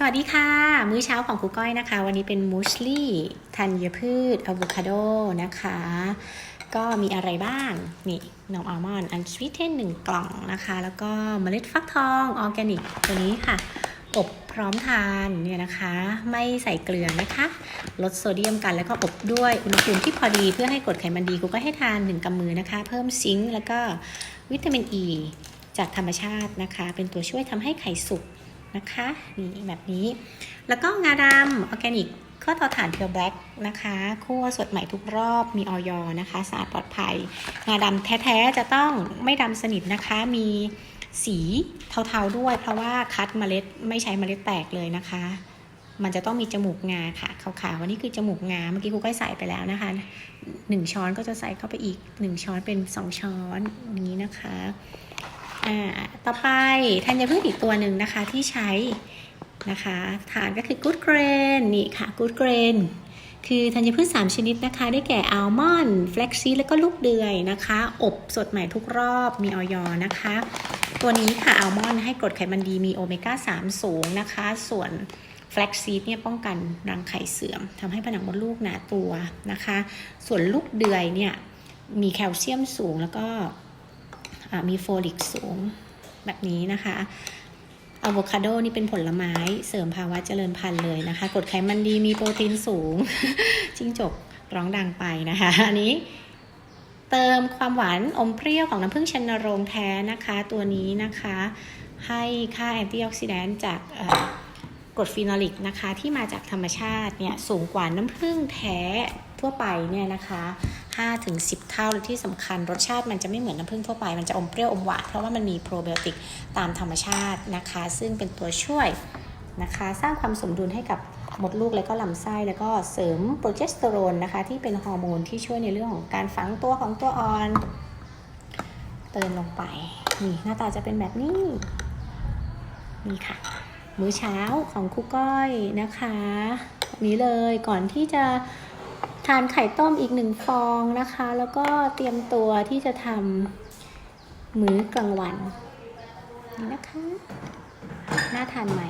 สวัสดีค่ะ มื้อเช้าของครูก้อยนะคะ วันนี้เป็นมูสลี่ธัญพืชอะโวคาโดนะคะ ก็มีอะไรบ้าง นี่นมอัลมอนด์อันสวีทเทนหนึ่งกล่องนะคะ แล้วก็เมล็ดฟักทองออร์แกนิกตัวนี้ค่ะ อบพร้อมทานเนี่ยนะคะ ไม่ใส่เกลือนะคะ ลดโซเดียมกันแล้วก็อบด้วยอุณหภูมิที่พอดีเพื่อให้กรดไขมันดีกูก็ให้ทานหนึ่งกำมือนะคะ เพิ่มซิงค์แล้วก็วิตามินอ e ีจากธรรมชาตินะคะ เป็นตัวช่วยทำให้ไข่สุก นะคะนี่แบบนี้ แล้วก็งาดำออร์แกนิกข้อต่อฐานเพียวแบล็กนะคะคั่วสดใหม่ทุกรอบมีออยนะคะสะอาดปลอดภัย งาดำแท้ ๆ จะต้องไม่ดำสนิทนะคะ มีสีเทาๆด้วย เพราะว่าคัดเมล็ดไม่ใช้เมล็ดแตกเลยนะคะ มันจะต้องมีจมูกงาค่ะขาวๆวันนี้คือจมูกงาเมื่อกี้ครูก็ใส่ไปแล้วนะคะหนึ่งช้อนก็จะใส่เข้าไปอีกหนึ่งช้อนเป็นสองช้อนอย่างนี้นะคะ อ่าต่อไปธัญพืชอีกตัวหนึ่งนะคะที่ใช้นะคะทานก็คือ good grain นี่ค่ะ good grain คือธัญพืช 3 ชนิดนะคะ ได้แก่อัลมอนด์แฟลกซีแล้วก็ลูกเดือยนะคะ อบสดใหม่ทุกรอบมีออยอนะคะ ตัวนี้ค่ะอัลมอนด์ให้กรดไขมันดีมีโอเมก้า 3 สูงนะคะ ส่วนแฟลกซีดเนี่ยป้องกันรังไข่เสื่อมทำให้ผนังมดลูกหนาตัวนะคะ ส่วนลูกเดือยเนี่ยมีแคลเซียมสูงแล้วก็ มีโฟลิกสูงแบบนี้นะคะอะโวคาโดนี่เป็นผลไม้เสริมภาวะเจริญพันธุ์เลยนะคะกรดไขมันดีมีโปรตีนสูง จิ้งจกร้องดังไปนะคะอันนี้เติมความหวานอมเปรี้ยวของน้ำผึ้งชนโรงแท้นะคะ ตัวนี้นะคะ ให้ค่าแอนตี้ออกซิแดนต์จากกรดฟีนอลิกนะคะ ที่มาจากธรรมชาติเนี่ยสูงกว่าน้ำผึ้งแท้ทั่วไปเนี่ยนะคะ 5ถึง10 เท่าและที่สำคัญรสชาติมันจะไม่เหมือนน้ำผึ้งทั่วไป มันจะอมเปรี้ยวอมหวานเพราะว่ามันมีโปรไบโอติกตามธรรมชาตินะคะ ซึ่งเป็นตัวช่วยนะคะ สร้างความสมดุลให้กับมดลูกและก็ลำไส้แล้วก็เสริมโปรเจสเตอโรนนะคะ ที่เป็นฮอร์โมนที่ช่วยในเรื่องของการฝังตัวของตัวอ่อน เติมลงไปนี่หน้าตาจะเป็นแบบนี้ นี่ค่ะ มื้อเช้าของครูก้อยนะคะนี้เลยก่อนที่จะ ทานไข่ต้มอีกหนึ่งฟองนะคะ แล้วก็เตรียมตัวที่จะทำมื้อกลางวันนี่นะคะ น่าทานไหม